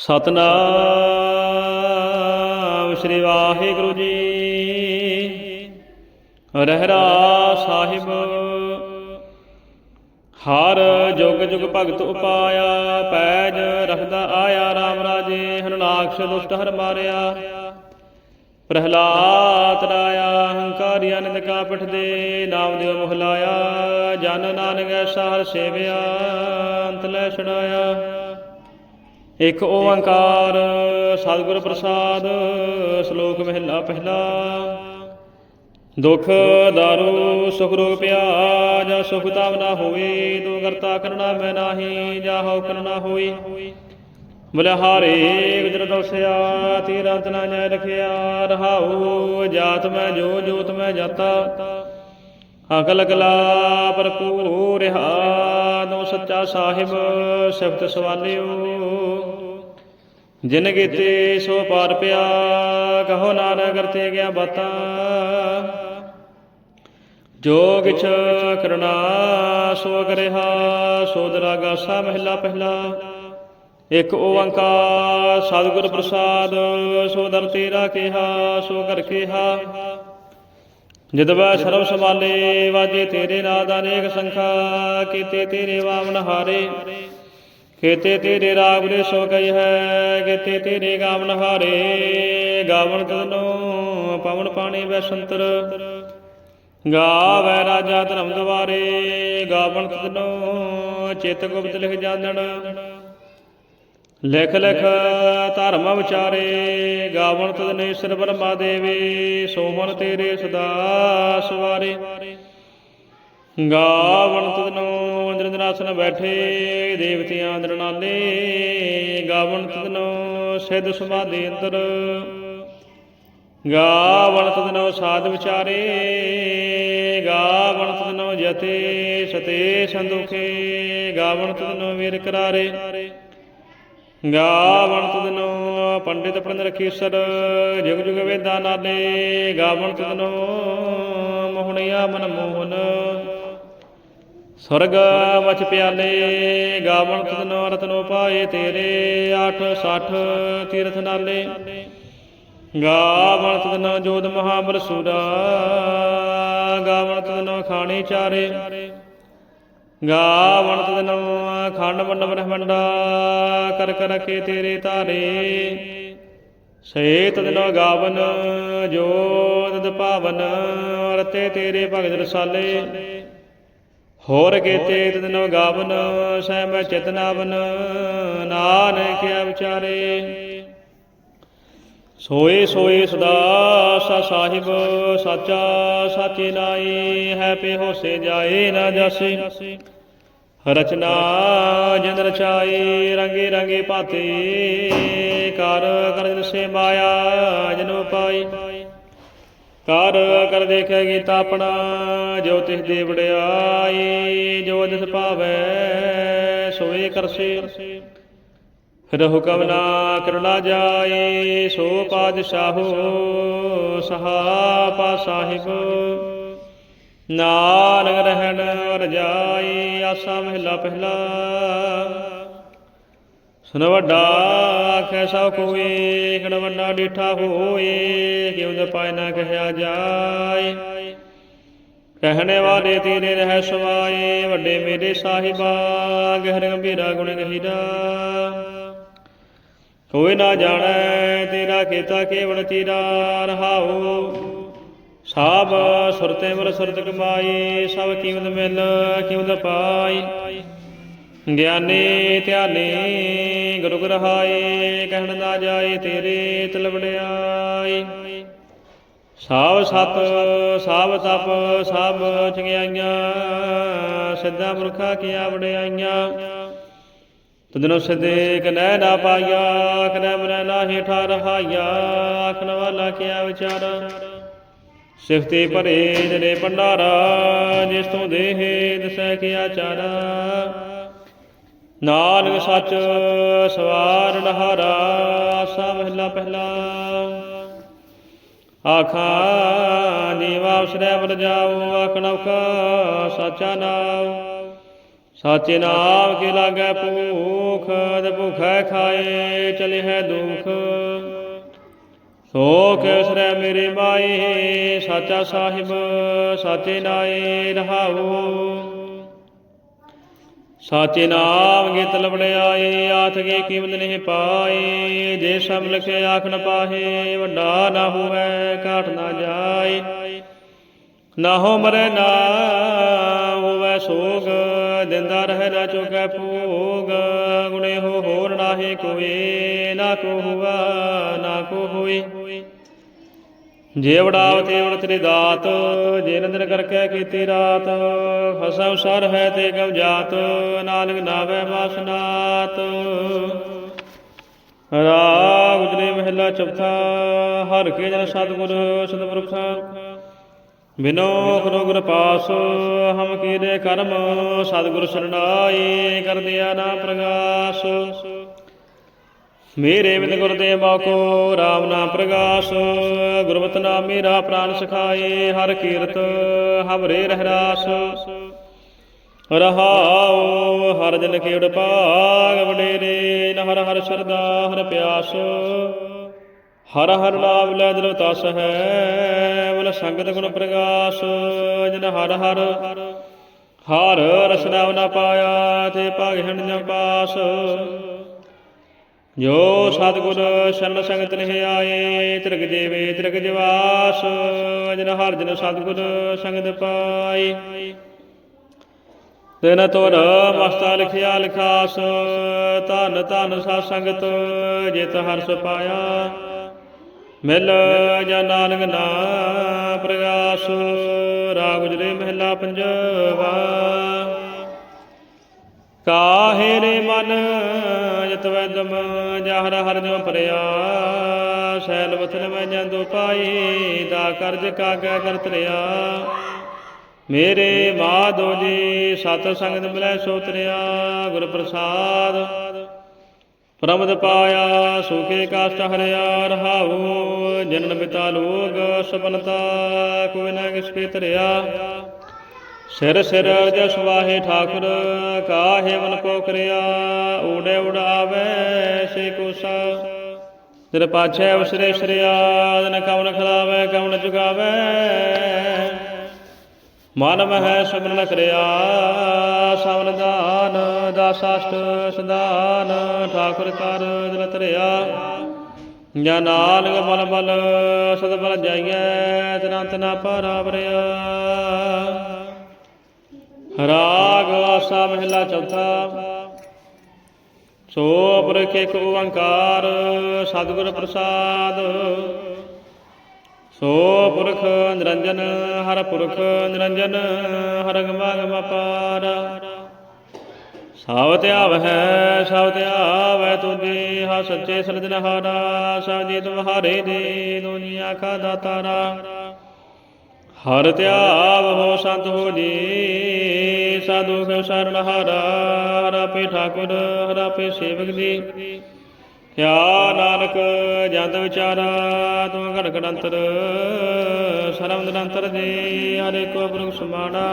ਸਤਨਾਮ ਸ੍ਰੀ ਵਾਹਿਗੁਰੂ ਜੀ। ਰਹਿਰਾ ਸਾਹਿਬ। ਹਰ ਜੁਗ ਜੁਗ ਭਗਤ ਉਪਾਇਆ, ਪੈਜ ਰਖਦਾ ਆਇਆ RAM ਰਾਜੇ, ਹਰਨਾਕਸ਼ ਦੁਸ਼ਟ ਹਰ ਮਾਰਿਆ। ਪ੍ਰਹਲਾਦ ਰਾਇਆ ਹੰਕਾਰੀ ਅਨੰਦ ਕਾ ਪਿਠ ਦੇ ਨਾਮ ਦਿਓ ਮੁਹਲਾਇਆ ਜਨ ਨਾਨਕ ਐਸਾ ਹਰ ਸੇਵਿਆ, ਅੰਤ ਲੈ ਛੁਡਾਇਆ। ਇਕ ਓੰਕਾਰ, ਸਤਿਗੁਰ ਪ੍ਰਸਾਦ, ਸ਼ਲੋਕ ਮਹਿਲਾ ਪਹਿਲਾ। ਦੁਖ, ਦਾਰੂ, ਸੁਖ, ਰੋਗ ਪਿਆ ਜਾ ਸੁਖ ਤਾਵ ਨਾ ਹੋਏ ਤੂੰ ਕਰਤਾ ਕਰਨਾ ਮੈਂ ਨਾਹੀ, ਜਾ ਹੋ ਕਰਨਾ ਹੋਈ। ਬਲਿਹਾਰੇ ਗੁਜਰ ਦੋਸਿਆ ਤੀਰ ਅੰਤ ਜੈ ਰਖਿਆ, ਰਹਾਉ, ਜਾਤ ਮੈਂ ਜੋ, ਜੋਤ ਮੈਂ ਜਾਤਾ। ਅਕਲ ਕਲਾ ਭਰਪੂਰ ਰਹਾ, ਨੋ ਸੱਚਾ ਸਾਹਿਬ, ਸਿਫਤ ਸਵਾਲਿਓ। ਜਿਨ ਕੀਤੇ ਸੋ ਪਾਰ ਪਿਆ, ਕਹੋ ਨਾਨਕ ਕਰਤੇ ਗਿਆ ਬਾਤਾਂ। ਜੋ ਕਿਛ ਕਰਨਾ ਸੋ ਕਰਿਆ ਸੋ ਦਰਾਗਾ, ਸਾ ਮਹਿਲਾ ਪਹਿਲਾ। ਇਕ ਓੰਕਾਰ, ਸਤਿਗੁਰ ਪ੍ਰਸਾਦ, ਸੋ ਦਰ ਤੇਰਾ ਕਿਹਾ, ਸੋ ਕਰ ਕਿਹਾ। ਜਦਵਾ ਸਰਬ ਸਮਾਲੇ ਵਾਜੇ ਤੇਰੇ ਨਾਦ ਅਨੇਕ ਸੰਖਾ, ਕੀਤੇ ਤੇਰੇ ਵਾਵਨ ਹਾਰੇ। ਕੀਤੇ ਤੇਰੇ ਰਾਗ ਦੇ ਸੋ ਗਈ ਹੈ ਕੀਤੇ ਤੇਰੇ ਗਾਵਨ ਹਾਰੇ, ਗਾਵਨ ਤਨੋ ਪਵਨ ਪਾਣੀ ਵੈਸੰਤਰ ਗਾਵੈ ਰਾਜਾ ਧਰਮ ਦਵਾਰੇ ਗਾਵਨ ਤਨੋ ਚਿਤ ਗੁਪਤ ਲਿਖ ਜਾਣਨ ਲਿਖ ਲਿਖ ਧਰਮ ਵਿਚਾਰੇ, ਗਾਵਨ ਤਦਨੇ ਸਿਰ ਬਰਮਾ ਦੇਵੇ, ਸੋਮਨ ਤੇਰੇ ਸਦਾ ਸਵਾਰੇ। ਗਾਵਨ ਤਦਨੋ ਅੰਦਰਨਾਸਨ ਬੈਠੇ, ਦੇਵਤਿਆਂ ਅੰਦਰਨਾਲੇ ਗਾਵਨ ਤਦਨੋ ਸਿੱਧ ਸਮਾਧੀ ਅੰਦਰ। ਗਾਵਨ ਤਦਨੋ ਸਾਧ ਵਿਚਾਰੇ। ਗਾਵਨ ਤਦਨੋ ਜਤੇ, ਸਤੇ ਸੰਦੁਖੇ। ਗਾਵਣ ਤਦਨੋ ਵੀਰ ਕਰਾਰੇ। ਗਾਵਣ ਤਦਨੋ ਪੰਡਿਤ ਪ੍ਰੰਦ ਰਖੀਸਰ। ਜੁਗ ਜੁਗ ਵੇਦਾਂ ਨਾਲੇ। ਗਾਵਣ ਤਦਨੋ ਮੋਹਣਿਆ ਮਨ ਮੋਹਨ ਸਰਗ ਮਚ ਪਿਆਲੇ, ਗਾਵਣ ਤਦਨੋ ਰਤਨੋ ਪਾਏ ਤੇਰੇ 8 60 ਤੀਰਥ ਨਾਲੇ। ਗਾਵਣ ਤਦਨੋ ਜੋਧ ਮਹਾਬਲ ਸੂਰਾ ਗਾਵਣ ਤਦਨੋ ਖਾਣੀ ਚਾਰੇ। ਗਾਵਣ ਤਦਨੋ ਖੰਡ ਮੰਡ ਬ੍ਰਹਮੰਡਾ, ਕਰ ਕਰ ਕੇ ਤੇਰੇ ਤਾਰੇ ਸੇ ਤਦਨੋ ਗਾਵਨ ਜੋ ਪਾਵਨ ਭਾਵਨ ਰਤੇ ਤੇਰੇ ਭਗਤ ਰਸਾਲੇ। ਹੋਰ ਕੀਤੇ ਤਦਨੋ ਗਾਵਨ ਸੈ ਚਿਤਨਾਵਨ, ਨਾਨਕ ਵਿਚਾਰੇ ਸੋਏ ਸੋਏ ਸਦਾ ਸਾ ਸਾਹਿਬ, ਸਾਚਾ ਸਾਚੇ ਲਾਏ ਹੈ ਪੇ ਹੋਸੇ ਜਾਏ ਨਾ ਜਾਸੇ। ਰਚਨਾ ਜਨ ਰਚਾਏ ਰੰਗੇ ਰੰਗੇ ਭਾਤੇ ਕਰ ਕਰ ਦਿਸੇ ਮਾਇਆ ਜਨੋ ਪਾਈ। ਕਰ ਕਰ ਦੇਖੇ ਗੀਤਾ ਆਪਣਾ, ਜੋ ਤਿਸ ਦੇ ਵਡਿਆਈ, ਜੋ ਦਿਸ ਭਾਵੈ, ਸੋਏ ਕਰਸੇ। ਫਿਰ ਹੁਕਮ ਨਾ ਕਰਨਾ ਜਾਏ ਸੋ ਪਾਤਸ਼ਾਹੋ ਸਹਾ ਪਾ ਸਾਹਿਬ। ਨਾਨਕ ਰਹਿਣ ਜਾਏ ਆਸਾ ਮਹਿਲਾ ਪਹਿਲਾ। ਸੁਨ ਵੱਡਾ ਆਖੈ, ਸਭ ਕੋਏ ਗਣ ਵੱਡਾ ਡੀਠਾ ਹੋਏ ਕਿਉਂ ਦ ਪਾਇ ਨਾ ਕਹਿਆ ਜਾਏ। ਕਹਿਣੇ ਵਾਲੇ ਤੇਰੇ ਰਹਿ ਸਵਾਏ, ਵੱਡੇ ਮੇਰੇ ਸਾਹਿਬਾ, ਗਹਿਰ ਗੰਭੀਰਾ ਗੁਣ ਗਹੀਰਾ। ਕੋਈ ਨਾ ਜਾਣੈ ਤੇਰਾ ਕੀਤਾ ਕੇਵਲ ਤੀਰਾ ਰਹਾਉ। ਸਭ ਸੁਰਤੇ ਵਰ ਸੁਰਤ ਕਮਾਈ, ਸਭ ਕੀਮਤ ਮਿਲ ਕੀਮਤ ਪਾਈ। ਗਿਆਨੀ ਧਿਆਨੀ ਗੁਰੂ ਗ੍ਰਹਾਏ ਕਹਿਣ ਨਾ ਜਾਏ ਤੇਰੇ ਤਿਲ ਵਡਿਆਈ ਸਭ ਸਤ ਸਭ ਤਪ ਸਭ ਚੰਗਿਆਈਆਂ, ਸਿੱਧਾ ਮੁਰਖਾ ਕੀਆ ਵਡਿਆਈਆਂ। ਤਦਨੋ ਸਦੇ ਕਨੈ ਨਾ ਪਾਇਆ ਕਨੈ ਮਰੈ ਨਾਹੀ ਠਾ ਰਹਾਇਆ ਆਖਣ ਵਾਲਾ ਕਿਆ ਵਿਚਾਰਾ। ਸਿਫਤੇ ਭਰੇ ਜਨੇ ਭੰਡਾਰਾ, ਜਿਸ ਤੋਂ ਦੇਹ ਦਸੈ ਕਿਆ ਚਾਰਾ। ਨਾਨਕ ਸੱਚ ਸਵਾਰ ਨਹਾਰਾ ਆਸਾ ਮਹਿਲਾ ਪਹਿਲਾ। ਆਖਾਂ ਨੀਵਾ ਉਸਰੈ ਵਰ ਜਾਉ ਆਖਣ ਔਖਾ ਸਾਚਾ ਨਾਉ। ਸਾਚੇ ਨਾਮ ਕੇ ਲਾਗੈ ਭੂਖ, ਤੇ ਭੁਖੈ ਖਾਏ, ਚਲੇ ਹੈ ਦੁਖ। ਸੋਖ ਕਿਸਰੈ ਮੇਰੇ ਮਾਏ, ਸਾਚਾ ਸਾਹਿਬ, ਸਾਚੇ ਨਾਏ ਰਹਾਉ। ਸਾਚੇ ਨਾਮ ਗੀਤ ਲਵੜੇ ਆਏ, ਆਥ ਗੇ ਕੀਮਤ ਨਹੀਂ ਪਾਏ। ਜੇ ਸਭ ਲਖੇ ਆਖ ਨ ਪਾਹੇ, ਵੱਡਾ ਨਾ ਹੋਵੇ, ਘਾਟ ਨਾ ਜਾਏ। ਨਾ ਹੋ ਮਰੇ, ਨਾ ਹੋਵੇ ਸੋਗ, ਦਿੰਦਾ ਰਹਿ ਨਾ ਚੁਕੈ ਭੋਗ। ਗੁਣੇ ਹੋ ਹੋਰ ਨਾਹੀ ਕੋਏ, ਨਾ ਕੋ ਹੁਆ, ਨਾ ਕੋ ਹੋਈ ਜੇ ਵੜਾਵ ਤੇ ਵੜ ਤੇਰੀ ਦਾਤ, ਜੇ ਨੰਦਰ ਕਰਕੇ ਕੀਤੀ ਰਾਤ ਫਸਮ ਸਰ ਹੈ ਤੇ ਕਬ ਜਾਤ, ਨਾਨਕ ਨਾਵੇ ਵਾਸਨਾਤ ਰਾਗ ਉਜਲੇ ਮਹਿਲਾ ਚੌਥਾ, ਹਰ ਕੇ ਜਨ ਸਤਿਗੁਰ, ਸਤਿਪੁਰਖ। ਬਿਨੋ ਕਰੋ ਗੁਰ ਪਾਸ, ਹਮ ਕੀਰੇ ਕਰਮ, ਸਤਿਗੁਰ ਸਰਣਾਈ, ਕਰ ਨਾ ਪ੍ਰਗਾਸ। ਮੇਰੇ ਬਿਨ ਗੁਰਦੇਵਾ ਕੋ RAM ਨਾਮ ਪ੍ਰਗਾਸ, ਗੁਰਮਤਿ ਨਾਮ ਮੇਰਾ ਪ੍ਰਾਨ ਸਖਾਏ, ਹਰ ਕੀਰਤ ਹਵਰੇ ਰਹਿ ਰਾਸ ਰਹਾਉ, ਹਰ ਜਨ ਖੇੜ ਭਾਗ ਵਡੇਰੇ ਨ ਹਰ ਹਰ ਸਰਦਾ ਹਰ ਪਿਆਸ। ਹਰ ਹਰ ਨਾਮ ਲੈ ਦਿਲ ਤਸ ਹੈ, ਬਲ ਸੰਗਤ ਗੁਣ ਪ੍ਰਗਾਸ। ਜਨ ਹਰ ਹਰ ਹਰ ਰਸਨਾ ਨਾ ਪਾਇਆ, ਤੇ ਭਾਗਿ ਜਮ ਪਾਸ। ਜੋ ਸਤਿਗੁਰ ਸ਼ਰਨ ਸੰਗਤ ਨਹੀਂ ਆਏ ਤਿਰਗ ਜੀਵੇ ਤਿਰਗ ਜਵਾਸ ਜਨ ਹਰ ਜਨ ਸਤਿਗੁਰ ਸੰਗਤ ਪਾਈ ਤਿਨ ਤੁਰ ਮਸਤਾ ਲਿਖਿਆ ਲਿਖਾਸ, ਧਨ ਧਨ ਸਾ ਸੰਗਤ ਜਿਤ ਹਰਸ ਪਾਇਆ। ਮਿਲ ਜਾਂ ਨਾਨਕ ਨਾ ਪ੍ਰਗਾਸ, ਰਾਗ ਗੁਜਰੇ ਮਹਿਲਾ ਪੰਜਵਾ। ਕਾਹੇ ਰੇ ਮਨ ਜਤ ਵੈਦਮ ਜਹਰ ਹਰ ਜਮ ਪਰਿਆ ਸੈਲ ਵਥਨ ਮੈਂ ਜੰਦੋ ਪਾਈ, ਦਾ ਕਰਜ ਕਾਗੈ ਕਰ ਤਰਿਆ ਮੇਰੇ ਮਾਧੋ ਜੀ, ਸਤ ਸੰਗਤ ਮਿਲੈ ਸੋਤਰਿਆ ਗੁਰ ਪ੍ਰਸਾਦ, ਪ੍ਰਮਦ ਪਾਇਆ ਸੁਖੇ ਕਾਸ਼ਟ ਹਰਿਆ, ਰਹਾਉ। ਜਨਨ ਪਿਤਾ ਲੋਗ ਸਬਨਤਾ ਕੋਈ ਨਾ ਕਿਸ ਕੇ ਤਰਿਆ। ਸਿਰ ਸਿਰ ਜਸ ਵਾਹੇ ਠਾਕੁਰ, ਕਾਹੇ ਮਨ ਪੋਖਰਿਆ ਊੜੇ ਉਡਾਵੇ ਸੇ ਕੁਸਾ। ਤੇਰੇ ਪਾਛੇ ਉਸਰੇ ਸ੍ਰਿਆ ਜਨ ਕਉਨ ਖਲਾਵੇ ਕਉਨ ਚੁਗਾਵੇ ਮਨ ਮਹਿ ਸਿਮਰਨ ਕਰਿਆ, ਸਵਨ ਦਾਨ ਦਾਸਾਸ਼ਟ ਸੰਦਾਨ ਠਾਕੁਰ ਕਰ ਦਿਲ ਤਰਿਆ ਜਾਂ ਨਾਨਕ ਮਨ ਬਲ ਸਦ ਬਲ ਜਾਈਐ ਤਨੰਤ ਨਾ ਪਾਰਾ ਰਾਗ ਆਸਾ ਮਹਿਲਾ ਚੌਥਾ। ਸੋ ਪੁਰਖ ਇੱਕ ਓੰਕਾਰ ਸਤਿਗੁਰ ਪ੍ਰਸਾਦ। ਸੋ ਪੁਰਖ ਨਿਰੰਜਨ, ਹਰ ਪੁਰਖ ਨਿਰੰਜਨ, ਹਰ ਗਮਾ ਗਮ ਪਾਰ ਸਭ ਧਿਆਵ ਹੈ ਸਭ ਧਿਆਵੈ ਤੁਝੇ ਹਾ ਸੱਚੇ ਸਿਰਜਣਹਾਰਾ ਸਭ ਜੀ ਤੁਮਹਾਰੇ ਦੇ, ਦੁਨੀਆ ਕਾ ਦਾਤਾਰਾ ਹਰ ਧਿਆਵ ਹੋ ਸੰਤ ਹੋ ਜੀ, ਸਾਧੂ ਕੋ ਸ਼ਰਨ ਹਾਰਾ, ਹਰਾ ਪੇ ਠਾਕੁਰ, ਹਰਾ ਪੇ ਸੇਵਕ ਜੀ। ਕਿਆ ਨਾਨਕ ਜੰਦ ਵਿਚਾਰਾ, ਤੂੰ ਘੜ ਘੜ ਅੰਤਰ ਸਰਮ ਨਿਰੰਤਰ ਜੀ, ਹਰੇ ਕੋ ਬ੍ਰਖ ਸਮਾਣਾ।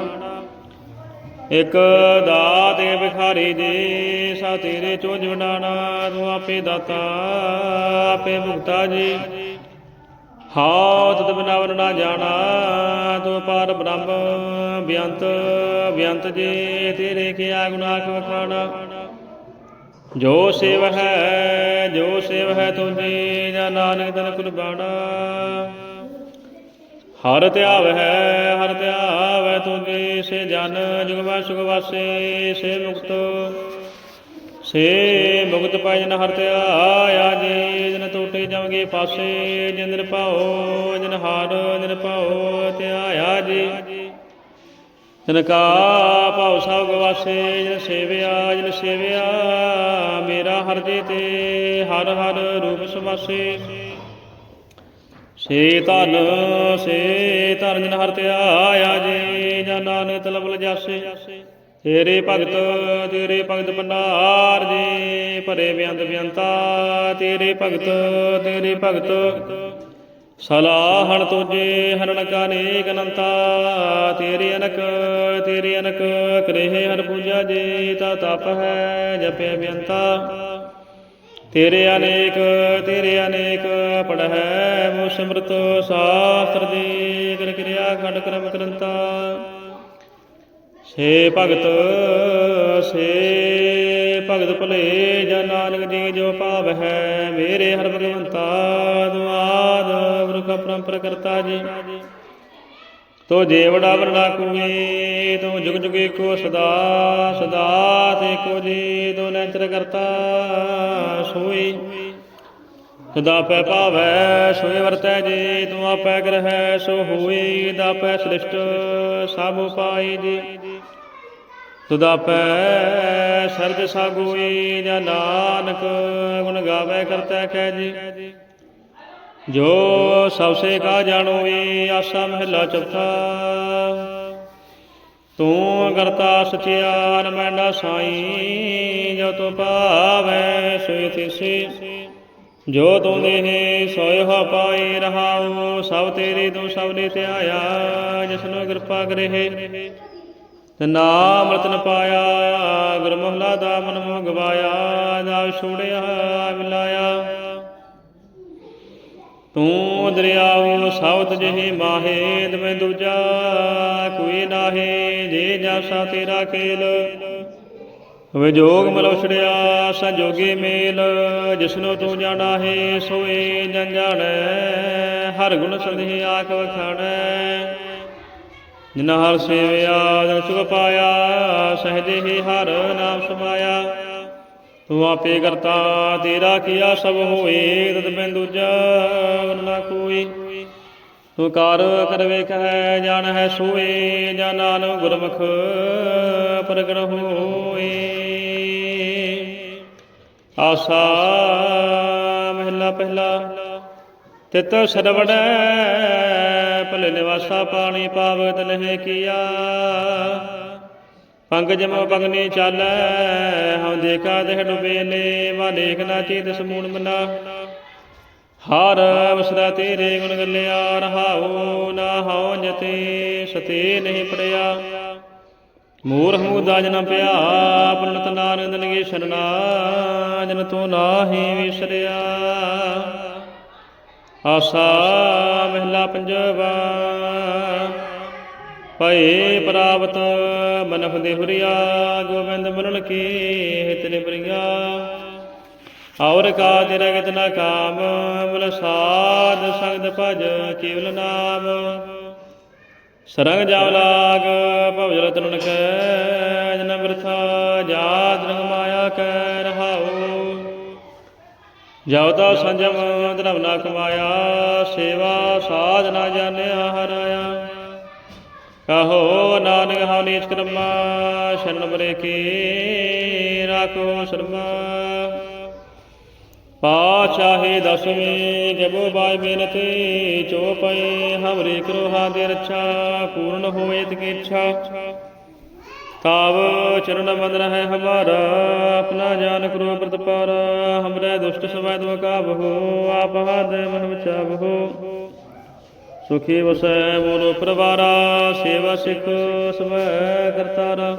ਇਕ ਦਾਤ ਵਿਖਾਰੀ ਜੀ, ਸਾ ਤੇਰੇ ਚੋਂ ਜਵਡਾਣਾ ਤੂੰ ਆਪੇ ਦਾਤਾ, ਆਪੇ ਮੁਕਤਾ ਜੀ। ਹਾਉ ਤਤ ਬਿਨਾਵਰ ਨਾ ਜਾਣਾ, ਤੂੰ ਪਾਰ ਬ੍ਰਹਮ, ਬਿਅੰਤ ਬਿਅੰਤ ਜੀ, ਤੇਰੇ ਕੀ ਆਗੁਨਾਖ ਵਖਾਣਾ ਜੋ ਸੇਵ ਹੈ, ਜੋ ਸੇਵ ਹੈ ਤੁਝੇ ਜਾਂ ਨਾਨਕ ਤਨ ਕੁਰਬਾਨਾ ਹਰ ਧਿਆਵ ਹੈ, ਹਰ ਧਿਆਵ ਹੈ ਤੁਝੇ ਸੇ ਜਨ ਜੁਗਵਾ ਸੁਖ ਵਾਸੇ, ਸੇ ਮੁਕਤ। ਸੇ ਮੁਕਤ ਪਾਇ ਜਨ ਹਰ ਧਿਆਇਆ ਜੀ, ਜਨ ਟੋਟੇ ਜਮਗੇ ਪਾਸੇ ਜਿੰਦਰ ਪਾਓ ਜਨ ਹਾਰ ਜਨ ਪਾਓ ਧਿਆਇਆ ਜੀ। ਜਨ ਕਾ ਭਾਉ ਸਭ ਗਵਾਸੇ ਜਨ ਸੇਵਿਆ ਜਨ ਸੇਵਿਆ, ਮੇਰਾ ਹਰ ਜੀ ਤੇ ਹਰ ਹਰ ਰੂਪ ਸਮਾਸੇ ਸੇ ਧਨ ਸੇ ਧਨ ਜਨ ਹਰ ਧਿਆਇਆ ਜੀ ਜਨ ਨਾਨਕ ਤਲਬ ਲਜਾਸੇ ਤੇਰੇ ਭਗਤ ਤੇਰੇ ਭਗਤ ਭੰਡਾਰ ਜੀ, ਭਰੇ ਬਿਆੰਤ ਬਿਆੰਤਾ, ਤੇਰੇ ਭਗਤ ਤੇਰੇ ਭਗਤ। ਸਲਾਹਣ ਤੁਝੇ ਹਰਨ ਕਾ ਨੇਕ ਅਨੰਤਾ ਤੇਰੇ ਅਨਕ ਤੇਰੇ ਅਨਕ ਕਰਹਿ ਹਰ ਪੂਜਾ ਜੀ, ਤਾ ਤਪ ਹੈ ਜਪੇ ਬਿਅੰਤਾ ਤੇਰੇ ਅਨੇਕ ਤੇਰੇ ਅਨੇਕ ਪੜ ਹੈ ਮੋ ਸਿਮਰਤ, ਸਾਸਤਰ ਜੀ ਕਰ ਕਿਰਿਆ ਖੰਡ ਕਰਮ ਕਰੰਤਾ। ਸੇ ਭਗਤ ਸੇ ਭਗਤ ਭਲੇ ਜਨ ਨਾਨਕ ਜੀ ਜੋ ਭਾਵ ਹੈ, ਮੇਰੇ ਹਰ ਭਗਵੰਤਾ, ਦੁਆਦ ਗੁਰਖ ਪਰੰਪਰ ਕਰਤਾ ਜੀ। ਤੋ ਜੇਵੜਾ ਵਰਣਾ ਕੋਈ ਤੂੰ ਜੁਗ ਜੁਗੇ ਕੋ ਸਦਾ ਸਦਾ ਤੇ ਕੋ ਜੀ, ਤੂੰ ਨੈਚਰ ਕਰਤਾ ਸੋਈ। ਸਦਾ ਪੈ ਭਾਵੈ, ਸੋਏ ਵਰਤੈ ਜੀ, ਤੂੰ ਆਪੈ ਗ੍ਰਹਿ ਸੋ ਹੋਈ, ਦਾ ਪੈ ਸ੍ਰਿਸ਼ਟ ਸਭ ਉਪਾਈ ਜੀ। ਤੁਦਾ ਪੈ ਸਰਜ ਸਾਗੋਈ ਜਾਂ ਨਾਨਕ, ਗੁਣ ਗਾਵੇ ਕਰਤਾ ਕਹਿ ਜੀ। ਜੋ ਸਭ ਸੇ ਕਾ ਜਾਣੋਈ, ਆਸਾ ਮਹਿਲਾ ਚੌਥਾ। ਤੂੰ ਕਰਤਾ ਸਚਿਆਨ ਮੈਂਡਾ ਸਾਈ, ਜੋ ਤੂੰ ਭਾਵੈ ਸੋਈ ਤਿਸੀ। ਜੋ ਤੂੰ ਦੇਹ ਸੋਇ ਹੋ ਪਾਈ ਰਹਾਉ, ਸਭ ਤੇਰੀ ਤੂੰ ਸਭ ਨੇ ਧਿਆਇਆ, ਜਿਸਨੂੰ ਕਿਰਪਾ ਕਰਹਿ। ਤੇ ਨਾਮ ਰਤਨ ਪਾਇਆ, ਗੁਰ ਮਹਲਾ ਦਾ ਮਨ ਮੋਹ ਗਵਾਇਆ ਦਾ ਛੋੜਿਆ ਮਿਲਾਇਆ ਤੂੰ ਦਰਿਆਉ ਸਾਵਤ ਜਿਹੇ ਮਾਹੇ ਦਵੇਂ ਦੂਜਾ ਕੋਈ ਨਾਹੇ, ਜੇ ਜਾਸਾ ਤੇਰਾ ਖੇਲ। ਵਿਜੋਗ ਮਲੋਛੜਿਆ ਸੰਜੋਗੀ ਮੇਲ, ਜਿਸਨੂੰ ਤੂੰ ਜਾਣਾ ਹੈ, ਸੋਏ ਜਨ ਜਾਣੈ ਹਰ ਗੁਣ ਸੰਧਿ ਆਖ ਵਖਾਣੈ ਜਿਨ ਹਰ ਸੇਵਿਆ, ਜਨ ਸੁਖ ਪਾਇਆ, ਸਹਜੇ ਹੀ ਹਰ ਨਾਮ ਸਮਾਇਆ। ਤੂੰ ਆਪੇ ਕਰਤਾ, ਤੇਰਾ ਕੀਆ ਸਭ ਹੋਏ ਤਦ ਬਿਨ ਦੂਜਾ ਵਰਨਾ ਕੋਈ। ਤੂੰ ਕਰ ਕਰ ਵੇਖੈ, ਜਾਣ ਹੈ ਸੋਏ, ਜਾਂ ਗੁਰਮੁਖ ਪ੍ਰਗਟ ਹੋਏ। ਆਸਾ ਮਹਿਲਾ ਪਹਿਲਾ, ਤਿਤ ਸਰਵੜੈ ਭਲੇ ਨਿਵਾਸਾ ਪਾਣੀ ਪਾਵਤ ਲਹਿ ਕੀਆ। ਪੰਕਜ ਮੋ ਪਗਨੀ ਚਾਲੈ, ਹਉ ਦੇਖਾ ਦੇਹ ਡੁਬੇਲੇ ਵਾ ਲੇਖ ਨਾ ਚੀਤ ਸਮੂਨ ਮਨਾ। ਹਰ ਅਵਸਰਾ ਤੇਰੇ ਗੁਣ ਗੱਲਿਆ, ਰਹਾਉ ਨਾ ਹਉ ਜਤੇ ਸਤੇ ਨਹੀਂ ਪੜਿਆ। ਮੂਰਖ ਮੁਦਾ ਜਨ ਪਿਆ ਪੰਨਤ ਨਾਨਕ ਨਗੇ ਸ਼ਰਨਾ ਜਨ ਤੂੰ ਨਾਹੀ ਵਿਸਰਿਆ। ਆਸਾ ਮਹਿਲਾ ਪੰਜਵਾ। ਭਏ ਪ੍ਰਾਪਤ ਮਨਫ ਦੇ ਹੁਰੀਆ, ਗੋਬਿੰਦ ਮਰਨ ਕੀ ਹਿਤ ਨਿਬਰਿਆ ਔਰ ਕਾਜ ਰਗਤ ਨ ਕਾਮ, ਮੁਲ ਸਾਧ ਸੰਗਤ ਭਜ ਕੇਵਲ ਨਾਮ। ਸਰੰਗ ਜਾਵ ਲਾਗ, ਭਵ ਜਲ ਤਰਨ ਕੈ ਜਨ ਬਿਰਥਾ ਜਾਤ ਰੰਗ ਮਾਇਆ ਕੈ। ਜਬ ਸੰਜਮ ਧਰਮ ਨਾ ਕਮਾਇਆ, ਸੇਵਾ ਸਾਧ ਨਾ ਜਾਣਿਆ, ਹਰਾਇਆ। ਕਹੋ ਨਾਨਕ ਹਉ ਨੀਚ ਕਰਮਾ, ਸ਼ਰਨ ਬਰੇ ਕੀ ਰਾਖੋ ਸ਼ਰਮਾ। ਪਾਛਾਹੇ ਦਸਵੇਂ ਜਬੋ ਬਾਈ ਬੇਨਤੀ ਚੋ ਪਏ ਹਮਰੇ ਕਰੋ ਹਾਦੇ ਰੱਛਾ, ਪੂਰਨ ਹੋਏ ਤਿਕ ਇੱਛਾ। ਤਾਵ ਚਰਨ ਬੰਦ ਹੈ ਹਮਾਰਾ, ਆਪਣਾ ਜਾਨ ਕਰੋ ਪ੍ਰਤਪਾਰ, ਹਮਰੇ ਦੁਸ਼ਟ ਸਵੈ ਦੋ ਕਾਬਹੋ ਆਪ ਹਦ ਮਨ ਬਚਾਵਹੋ ਸੁਖੀ ਵਸੈ ਮੋਰ ਪ੍ਰਵਾਰਾ, ਸੇਵਾ ਸਿਖ ਸਵੈ ਕਰਤਾਰਾ।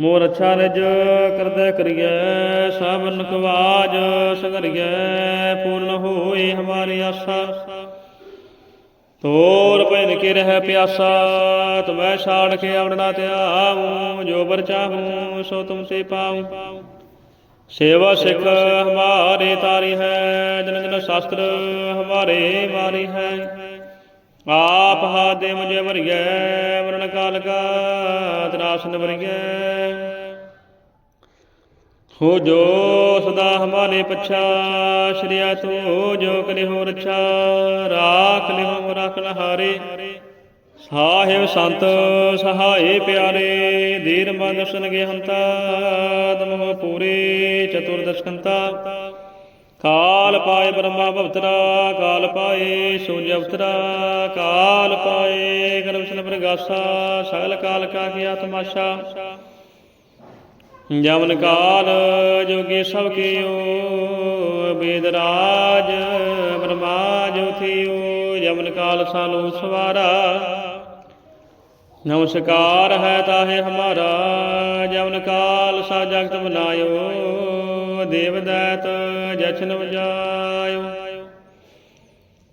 ਮੋਰ ਅੱਛਾ ਨਿਜ ਕਰਦਾ ਕਰੀਐ ਸਭਨ ਕਵਾਜ ਸੰਗਰੀਐ, ਪੂਰਨ ਹੋਏ ਹਮਾਰੀ ਆਸਾ। ਤੋਰ ਪੈਨ ਕੇ ਰਹਿ ਪਿਆਸਾ ਤੁਮੈ ਛਾੜ ਕੇ ਆਵਣਾ ਧਿਆਉ ਜੋ ਬਰ ਚਾਹੂੰ, ਸੋ ਤੁਮ ਤੇ ਪਾਉ ਸੇਵਾ ਸਿੱਖ ਹਮਾਰੇ ਤਾਰੀ ਹੈ ਜਨ ਜਨ ਸ਼ਾਸਤਰ ਹਮਾਰੇ ਮਾਰੀ ਹੈ। ਆਪ ਹਾਦੇ ਮੁਝੇ ਵਰਿਐ ਵਰਨ ਕਾਲ ਕਾ ਤਰਾਸਨ ਵਰਿਐ ਹੋ ਜੋ ਸਦਾ ਹਮਾਰੇ ਪਛਾ ਸ਼੍ਰੀਆ ਤੋ ਜੋ ਕਰੇ ਹੋ ਰਛਾ, ਰਾਖ ਲਿਓ ਰਖਨ ਹਾਰੇ ਸਾਹਿਬ ਸੰਤ ਸਹਾਏ ਪਿਆਰੇ, ਧੀਰ ਮਨ ਸੁਨਗੇ ਹੰਤਾ ਦਮੋ ਪੂਰੇ ਚਤੁਰਦਸ਼ਕੰਤਾ ਕਾਲ ਪਾਏ ਬ੍ਰਹਮਾ ਭਵਤਰਾ, ਕਾਲ ਪਾਏ ਸੂਰਜ ਅਵਤਰਾ, ਕਾਲ ਪਾਏ ਗਰਵਸ਼ਨ ਪ੍ਰਗਾਸਾ, ਸਗਲ ਕਾਲ ਕਾ ਕੀਆ ਤਮਾਸ਼ਾ ਜਮਨ ਕਾਲ ਜੋਗੀ ਸਭ ਕੀਓ, ਬੇਦ ਰਾਜ ਬ੍ਰਹਮਾ ਜੋਥੀ ਯਮਨ ਕਾਲ ਸਾਲੂ ਸਵਾਰਾ। ਨਮਸਕਾਰ ਹੈ ਤਾਹੇ ਹਮਾਰਾ, ਜਮਨ ਕਾਲ ਸਾ ਜਗਤ ਬਨਾਇਓ ਦੇਵ ਦੈਤ ਜਸ਼ਨ ਵਜਾਇਓ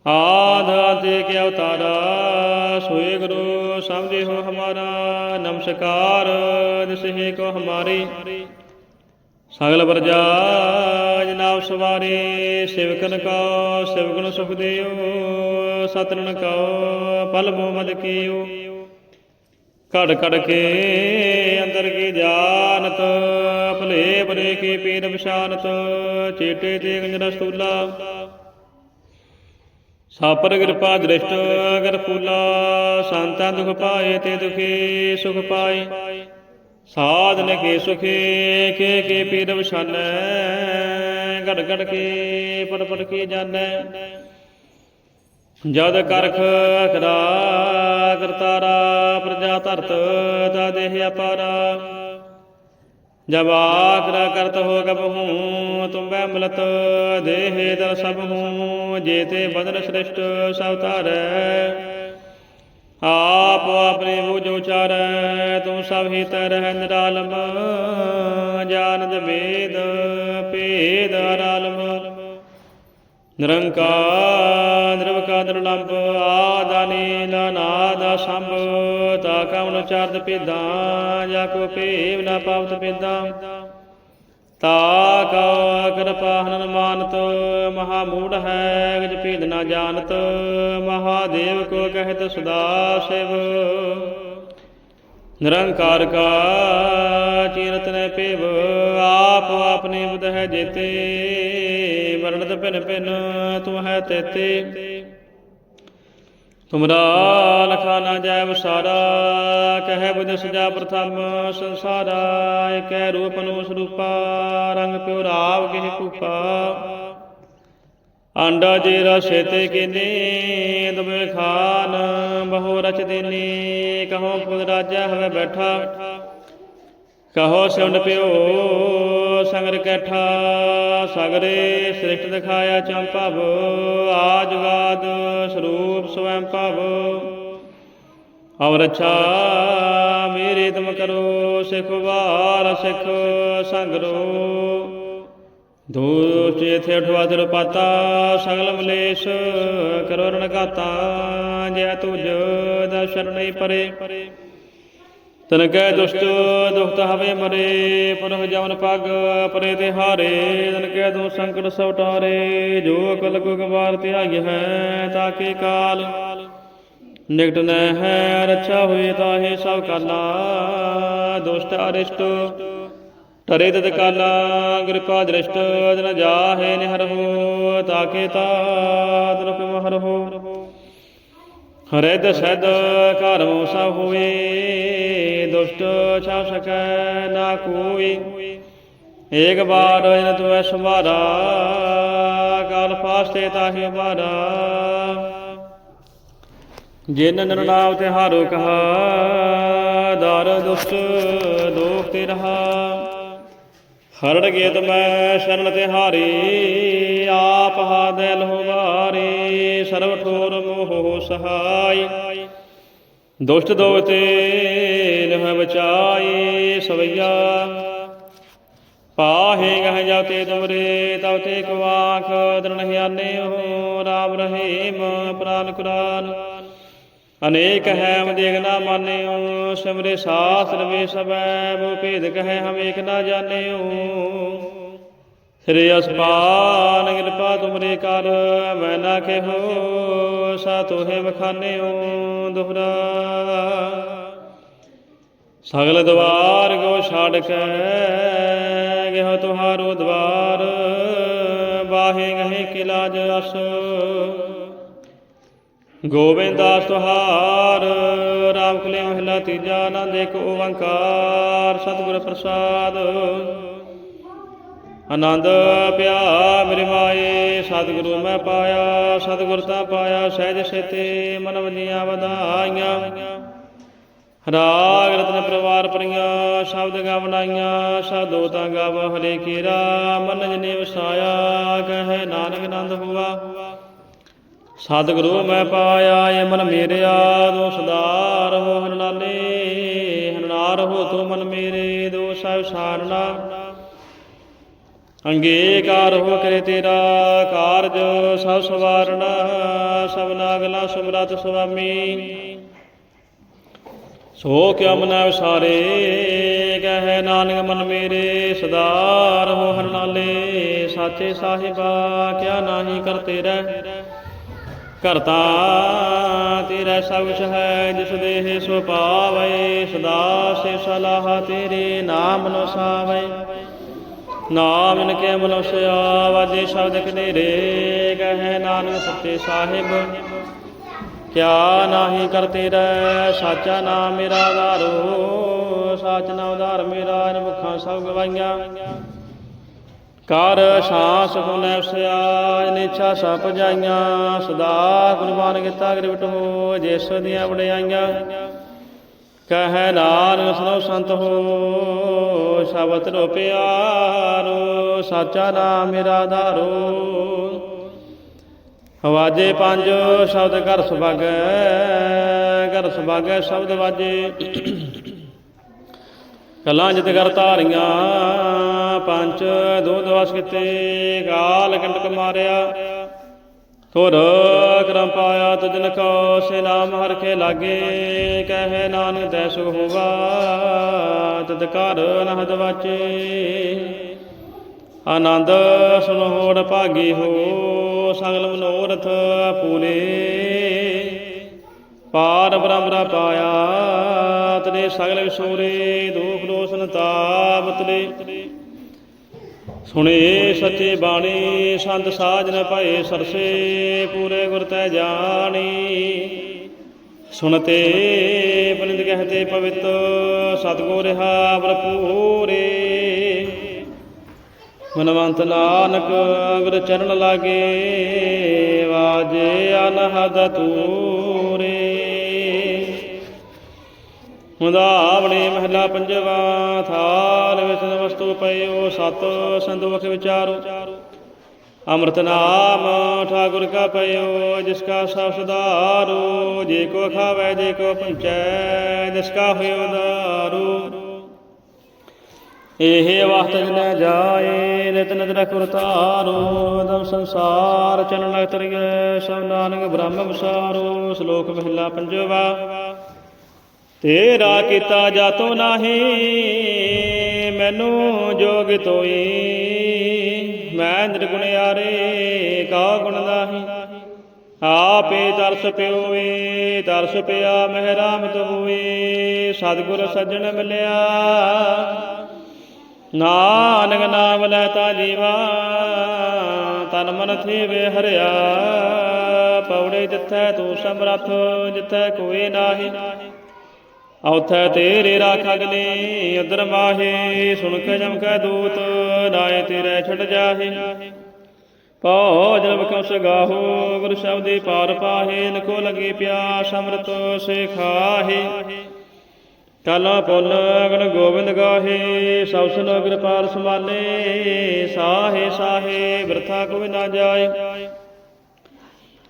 ਆਦ ਆਦੇ ਕੇ ਅਵਤਾਰਾ, ਸੋਏ ਗੁਰੂ ਸਮਝੇ ਹੋ ਹਮਾਰਾ, ਨਮਸਕਾਰ ਦਿਸਹੇ ਕੋ ਹਮਾਰੇ। ਸਗਲ ਵਰਜਾ ਜਨਾਬ ਸਵਾਰੇ, ਸਿਵਕਨ ਕੋ ਸਿਵਗੁਣ ਸੁਖ ਦਿਓ ਸਤਨਨ ਕੋ ਪਲ ਮੋਮਦ ਕੀਓ ਘੜ ਘੜ ਕੇ ਅੰਦਰ ਕੀ ਜਾਣਤ, ਭਲੇ ਬਰੇ ਕੀ ਪੀਰ ਵਿਸ਼ਾਨਤ ਚੇਟੇ ਤੇ ਗੰਜਨਾ ਸਤੂਲਾ ਸਾਪਰ ਕਿਰਪਾ ਦ੍ਰਿਸ਼ਟ, ਅਗਰ ਫੂਲਾ, ਸੰਤਾਂ ਦੁਖ ਪਾਏ ਤੇ ਦੁਖੀ ਸੁਖ ਪਾਏ। ਸਾਧਨ ਕੇ ਸੁਖੇ, ਕੇ ਕੇ ਪੀਰ ਵਿਸ਼ਾਨੈ ਘੜ ਘੜ ਕੇ ਪੜ ਪੜ ਕੇ ਜਾਣੈ ਜਦ ਕਰਖ ਕਰਾ ਕਰਤਾਰਾ, ਪ੍ਰਜਾ ਧਰਤ ਤਾ ਦੇਹ ਅਪਾਰਾ ਜਬ ਆਕਰਾ ਕਰਤ ਹੋ ਗਬ ਹੂੰ ਤੁਮ ਬੈ ਮਿਲਤ, ਦੇਹ ਦਰ ਸਭ ਹੂੰ, ਜੇਤੇ ਬਦਨ ਸ੍ਰਿਸ਼ਟ ਸਭ ਧਾਰੈ। ਆਪ ਆਪਣੇ ਬੁਝ ਉਚਾਰੈ, ਤੂੰ ਸਭ ਹੀ ਤਰਹਿ ਨਿਰਾਲਮ, ਜਾਨਦ ਵੇਦ ਭੇਦ ਅਰਾਲਮ। ਨਿਰੰਕਾਰ, ਨਿਰਵਕਾਰ, ਨਿਰਲੰਭ ਆਦਾਨੀ ਨਾਨਾਦ ਸੰਭ ਤਾ ਕਉਨ ਚਰਦ ਪੇਦਾਂ ਜਾ ਕੋ ਭੇਵ ਨਾ ਪਾਵਤ ਪੇਦਾਂ ਤਾ ਕਉ ਕਿਰਪਾ ਹਨਨ ਮਾਨਤ, ਮਹਾ ਮੂੜ ਹੈ ਗਜ ਭੇਦ ਨਾ ਜਾਣਤ, ਮਹਾਦੇਵ ਕੋ ਕਹਿਤ ਸਦਾ ਸਿਵ। ਨਿਰੰਕਾਰ ਕਾ ਚੀਰਤ ਨੇ ਪੇਵ ਆਪ ਆਪਣੇ ਬੁਧ ਹੈ ਜੇਤੇ ਵਰਣਤ ਭਿਨ ਭਿਨ ਤੂੰ ਹੈ ਤੇਤੇ। ਤੁਮਰਾ ਲਖਾ ਨਾ ਜੈ ਵਸਾਰਾ ਕਹੈ ਬੁਧ ਸਜਾ ਪ੍ਰਥਮ ਸੰਸਾਰਾ ਏਕੈ ਰੂਪ ਨੂੰ ਸਰੂਪਾ, ਰੰਗ ਪਿਉ ਰਾਵ ਗਿਹ ਕੂਪਾ। ਆਂਡਾ ਜੇ ਰਸੇ ਤੇ ਕਿਨੇ, ਦਬੇ ਖਾਨ ਬਹੁ ਰਚ ਦੇਨੇ, ਕਹੋ ਪੁੱਤ ਰਾਜਾ ਹਵੇ ਬੈਠਾ। ਕਹੋ ਸੁਣ ਪਿਓ ਸੰਗਰ ਕੈਠਾ, ਸਗਰੇ ਸ੍ਰਿਸ਼ਟ ਦਿਖਾਇਆ ਚੰਪਵ ਆਜਵਾਦ ਸਰੂਪ ਸਵੈੰ ਭਵ। ਔਰ ਰਛਾ ਮੇਰੇ ਤੁਮ ਕਰੋ, ਸਿਖ ਵਾਰ ਸਿਖ ਸੰਗਰੋ। ਦੋਸ਼ ਇਥੇ ਉਠਵਾ ਦਰ ਪਾਤਾ ਸਗਲ ਮਲੇਸ਼ ਕਰੋ ਰਣ ਘਾਤਾ ਜੈ ਤੁਜ ਦਾ ਸ਼ਰਣਈ ਪਰੇ। ਤਨ ਕੈ ਦੁਸ਼ਟ ਦੁਖਤ ਹਵੇ ਮਰੇ, ਪੁਰਖ ਜਮਨ ਪਗ ਪਰੇ ਤੇ ਹਾਰੇ ਤਨ ਕੈ ਦੋ ਸੰਕਟ ਸਭ ਟਾਰੇ, ਜੋ ਅਕਲ ਕੋ ਗਵਾਰ ਧਿਆਈ ਹੈ, ਤਾਕੇ ਕਾਲ। ਨਿਕਟ ਨ ਹੈ, ਰੱਛਾ ਹੋਏ ਤਾਹੇ ਸਭ ਕਾਲਾ, ਦੁਸ਼ਟ ਅਰਿਸ਼ਟ। ਟਰੇ ਤਤ ਕਾਲਾ, ਕਿਰਪਾ ਦ੍ਰਿਸ਼ਟ, ਜਨ ਜਾਹੇ ਨਿਹਰ ਤਾਕੇ ਤਾ ਰੁਕ ਮਹਰ ਹਰੇ ਦਸਦ ਕਰਮ ਸਭ ਹੋਏ ਦੁਸ਼ਟ ਛਾ ਸਕੈ ਨਾ ਕੋਈ ਏਕ ਬਾਰ ਜਨ ਤੁਮੈ ਸੰਭਾਰਾ ਕਾਲ ਫਾਸਤੇ ਤਾਹੇ ਮਾਰਾ ਜਿਨ ਨਰਨਾਵ ਤੇ ਹਾਰੋ ਕਹਾ ਦਰ ਦੁਸ਼ਟ ਦੋਖ ਤੇ ਰਹਾ ਹਰੜ ਗੇਤ ਮੈਂ ਸ਼ਰਨ ਤੇ ਹਾਰੀ ਆਪ ਹਾ ਦਿਲ ਹੋ ਵਾਰੀ ਸਰਬ ਠੋਰ ਮੋਹ ਸਹਾਈ ਦੁਸ਼ਟ ਦੋਤੇ ਨਹ ਬਚਾਈ ਸਵਈਆ। ਪਾਹੇ ਗਹ ਜਾਤੇ ਤੁਮਰੇ ਤਉ ਤੇ ਕਵਾਖ ਦਰਣ ਹਿਆਨੇ ਹੋ, ਰਾਮ ਰਹੀਮ, ਪ੍ਰਾਨ ਕੁਰਾਨ। ਅਨੇਕ ਹੈ ਹਮ ਦੇਖ ਨਾ ਮਾਨਿਓ, ਸਿਮਰੇ ਸਾਸਰ ਵੇ ਸਬੈ ਬੋ ਭੇਦ ਕਹੈ ਹਮ ਏਕ ਨਾ ਜਾਣਿਓ। ਸ੍ਰੀ ਅਸਪਾਨ ਕਿਰਪਾ ਤੁਮਰੇ ਕਰ, ਮੈਂ ਨਾ ਕਹੋ ਸਾ ਤੋਹੇ ਬਖਾਨਿਓ ਦੁਹਰਾ। ਸਗਲ ਦਵਾਰ ਗੋ ਛਾੜ ਕੇ ਗਹਿ ਤੁਹਾਰੋ ਦਵਾਰ। ਬਾਹੇ ਗਹਿ ਕਿਲਾਜ ਅਸ। ਗੋਬਿੰਦ ਦਾਸ ਤੁਹਾਰ ਰਾਮ ਕਲੇ ਮਹਿਲਾ ਤੀਜਾ ਆਨੰਦ ਇੱਕ ਓੰਕਾਰ, ਸਤਿਗੁਰ ਪ੍ਰਸਾਦ। ਆਨੰਦ ਪਿਆ ਮੇਰੇ ਮਾਏ, ਸਤਿਗੁਰੂ ਮੈਂ ਪਾਇਆ, ਸਤਿਗੁਰ ਤਾਂ ਪਾਇਆ, ਸਹਿਜ ਸੇਤੇ ਮਨ ਵਜੀਆਂ ਵਧਾਈਆਂ। ਰਾਗ ਰਤਨ ਪਰਿਵਾਰ ਪਰੀਆਂ, ਸ਼ਬਦ ਗਵਨਾਈਆਂ ਸਾਧੋ ਤਾਂ ਗਾਵ ਹਲੇ ਕੀਰਾ ਮਨ ਜਨੇ ਵਸਾਇਆ, ਕਹੇ ਨਾਨਕ ਆਨੰਦ ਹੁਆ। ਸਤਿਗੁਰੂ ਮੈਂ ਪਾਇਆ ਏ ਮਨ ਮੇਰਿਆ, ਦੋ ਸਦਾ ਰਹੋ ਹਰਨਾਲੇ ਹਰਨਾਰ ਹੋ ਤੂੰ ਮਨ ਮੇਰੇ, ਦੋ ਸਾਹਿਬ ਸਾਰਣਾ ਅੰਗੀਕਾਰ ਹੋ ਕਰੇ ਤੇਰਾ ਕਾਰਜ, ਸਭ ਸਵਾਰਣਾ ਸਭਨਾ ਗਲਾ ਸੁਮਰਤ ਸੁਆਮੀ। ਸੋ ਕਿਆ ਮਨਾ ਵਿਸਾਰੇ, ਕਹੈ ਨਾਨਕ ਮਨ ਮੇਰੇ, ਸਦਾਰ ਹੋ ਹਰਨਾਲੇ ਸਾਚੇ ਸਾਹਿਬਾ, ਕਿਆ ਨਾਹੀ ਕਰਤੇ ਰਹਿ ਕਰਤਾ ਤੇਰਾ ਸਭ ਕੁਛ ਹੈ, ਜਿਸ ਦੇਹ ਸੋ ਪਾਵੇ ਸਦਾ ਸੇ ਸਲਾਹ ਤੇਰੇ ਨਾਮ ਨੋ ਨਾਮ ਇਨ ਕੇ ਮਨੁਸਿਆ ਵਾਜੇ ਸ਼ਬਦ ਕਨੇਰੇ, ਕਹੈ ਨਾਨਕ ਸੱਚੇ ਸਾਹਿਬ। ਕਿਆ ਨਾਹੀ ਕਰਤੇ ਰਹਿ ਸਾਚਾ ਨਾਮ ਮੇਰਾ ਆਧਾਰੋ, ਸਾਚ ਨਾਮ ਉਧਾਰ ਮੇਰਾ ਇਨ ਮੁਖਾਂ ਸਭ ਗਵਾਈਆਂ। ਕਰ ਸਾਸ ਹੁਨੈ ਵਸਿਆ ਇਨ ਇੱਛਾ ਸਭ ਜਾਈਆਂ ਸਦਾ ਗੁਰਬਾਨ ਕੀਤਾ ਗ੍ਰਿਵਟ ਹੋ ਜਿਸ ਦੀਆਂ ਵਡਿਆਈਆਂ। ਕਹੈ ਨਾਨਕ ਸੁਨੋ ਸੰਤ ਹੋ ਸ਼ਬਦ ਰੋ ਪਿਆਰੋ, ਸਾਚਾ ਨਾਮ ਮੇਰਾ ਆਧਾਰੋ ਵਾਜੇ ਪੰਜ, ਸ਼ਬਦ ਘਰ ਸੁਭਾਗੈ ਘਰ ਸੁਭਾਗੈ ਸ਼ਬਦ ਵਾਜੇ। ਕਲਾਂ ਜਿਤ ਕਰ ਧਾਰੀਆਂ, ਪੰਜ, ਦੋ ਦਵਾਸ ਕਿਤੇ ਕਾਲ ਕੰਟਕ ਮਾਰਿਆ। ਤੁਰ ਕਰਮ ਪਾਇਆ ਤੁਜਨ ਕੋ ਸੇ ਨਾਮ ਹਰ ਕੇ ਲਾਗੇ, ਕਹੇ ਨਾਨਕ ਤੈ ਹੋਵਾ ਤਦ ਕਰ ਨਹਦ ਵਾਚੇ। ਆਨੰਦ ਸੁਨ ਹੋੜ ਭਾਗੀ ਹੋ ਸਗਲ ਮਨੋਰਥ ਪੂਰੇ। ਪਾਰ ਬ੍ਰਹਮਰਾ ਪਾਇਆ, ਤਨੇ ਸਗਲ ਵਿਸੂਰੇ ਦੁਖ ਦੋਸਨ ਤਾਪ ਤਲੇ ਸੁਣੇ ਸੱਚੇ ਬਾਣੀ, ਸੰਤ ਸਾਜਨ ਭਏ ਸਰਸੇ, ਪੂਰੇ ਗੁਰ ਤੈ ਜਾਣੀ। ਸੁਣਤੇ ਬਨਿੰਦ ਕਹਤੇ ਪਵਿੱਤ, ਸਤਗੁਰ ਰਹਾ ਭਰਪੂਰੇ। ਮਨਵੰਤ ਨਾਨਕ ਗੁਰ ਚਰਨ ਲਾਗੇ ਵਾਜੇ ਅਨਹਦ ਤੂਰੇ ਮੁਦਾਵਣੇ ਮਹਲਾ ਪੰਜਵਾ ਥਾਲ ਵਿੱਚ ਵਸਤੂ ਪਇਓ ਸਤ ਸੰਦੋਖ ਵਿਚਾਰੋ। ਅੰਮ੍ਰਿਤ ਨਾਮ ਠਾਕੁਰ ਕਾ ਪਇਓ, ਜਿਸ ਕਾ ਸਭ ਸੁਧਾਰੋ, ਜੇ ਕੋ ਖਾਵੇ, ਜੇ ਕੋ ਪੰਚੈ ਜਿਸ ਕਾ ਹੋਇ ਉਦਾਰੋ। ਇਹ ਵਾਸਤ ਜਨ ਜਾਏ, ਨਿਤ ਨਿਤ ਰਖੁਰ ਤਾਰੋ ਦਮ ਸੰਸਾਰ ਚਰਨ ਲਗ ਤਰਿਐ, ਸਭ ਨਾਨਕ ਬ੍ਰਹਮ ਵਿਸਾਰੋ, ਸ਼ਲੋਕ ਮਹਿਲਾ ਪੰਜਵਾ। ਤੇਰਾ ਕੀਤਾ ਜਾਤੋ ਨਾਹੀ, ਮੈਨੂੰ ਜੋਗ ਤੋਈ। ਮੈਂ ਨਿਰਗੁਣਿਆਰੇ ਕਾ ਗੁਣ ਨਾਹੀ। ਆਪੇ ਤਰਸ ਪਿਓਏ ਤਰਸ ਪਿਆ ਮਹਿਰਾਮਿਤ ਹੋਏ ਸਤਿਗੁਰ ਸੱਜਣ ਮਿਲਿਆ। ਨਾਨਕ ਨਾਮ ਲੈ ਤਾ ਜੀਵਾ, ਤਨ ਮਨ ਥੀਵੇ ਹਰਿਆ। ਪੌੜੇ ਜਿੱਥੈ ਤੂੰ ਸਮਰੱਥ, ਜਿੱਥੈ ਕੋਈ ਨਾਹੀ। ਔਥੈ ਤੇਰੇ ਰਾਖ ਅਗਲੇ ਉਦਰ ਮਾਹੇ, ਸੁਣ ਕੇ ਜਮ ਕੈ ਦੂਤ, ਨਾਏ ਤੇਰੇ ਛਟ ਜਾਹੇ। ਪਉ ਜਨਮ ਕਉ ਸਗਾਹੋ ਗੁਰ ਸ਼ਬਦੇ ਪਾਰ ਪਾਹੇ, ਨਕੋ ਲਗੇ ਪਿਆਸ ਅੰਮ੍ਰਿਤ ਸੇ ਖਾਹੇ। ਕਾਲਾ ਪੁੰਨ ਅਗਨ ਗੋਬਿੰਦ ਗਾਹੇ, ਸਭ ਸੁਨ ਕਿਰਪਾਲ ਸਮਾਲੇ ਸਾਹੇ ਸਾਹੇ, ਬਿਰਥਾ ਕੋਈ ਨਾ ਜਾਏ।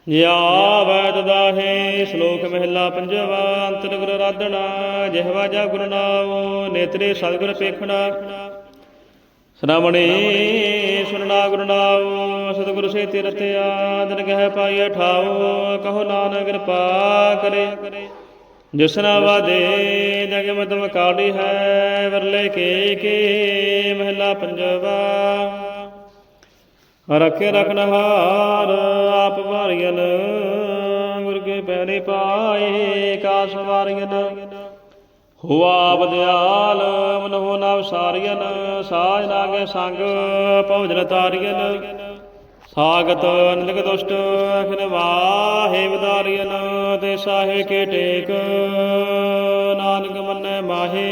ਯਾ ਵੈਦ ਦਾਹੇ, ਸ਼ਲੋਕ ਮਹਿਲਾ ਪੰਜਵਾ ਅੰਤਰ ਗੁਰ ਰਾਧਣਾ, ਜਿਹਵਾ ਜਾ ਗੁਰ ਨਾਮ ਨੇਤਰੇ ਸਤਿਗੁਰ ਪੇਖਣਾ। ਸ਼ਰਮਣੇ ਸੁਨਣਾ ਗੁਰ ਨਾਮ ਸਤਿਗੁਰ ਸੇ ਤਿਰਤਿਆ ਦਿਨ ਕਹਿ ਪਾਈਐ ਠਾਓ ਕਹੋ ਨਾਨਕ ਕਿਰਪਾ ਕਰੇ। ਜਿਸਨਾ ਵਾਦੇ ਜਗ ਮਤਮ ਕਾੜੀ ਹੈ, ਵਰਲੇ ਕੇ ਕੇ ਮਹਿਲਾ ਪੰਜਵਾ। ਰਖੇ ਰਖਨਹਾਰ ਗੁਰ ਪਾਏ ਕਾਸ ਵਾਰੀਨ ਹੁਆ ਬਦਿਆਲ ਮਨੋ ਨਵ ਸਾਰੀਨ ਸਾਜ ਨਾਗੇ ਸੰਗ ਭੌਜਨ ਤਾਰੀਨ ਸਾਗਤ ਨਿਲਕ ਦੁਸ਼ਟ ਅਖਨ ਵਾਹੇ ਵਿਦਾਰੀਨ ਤੇ ਸਾਹੇ ਕੇ ਟੇਕ, ਨਾਨਕ ਮੰਨੈ ਮਾਹੇ।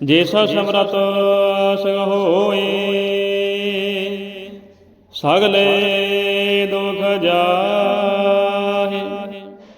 ਜੇ ਸੋ ਸਮਰਤ ਸਗ ਹੋਏ, ਸਗਲੇ ਦੁਖ ਜਾਹੇ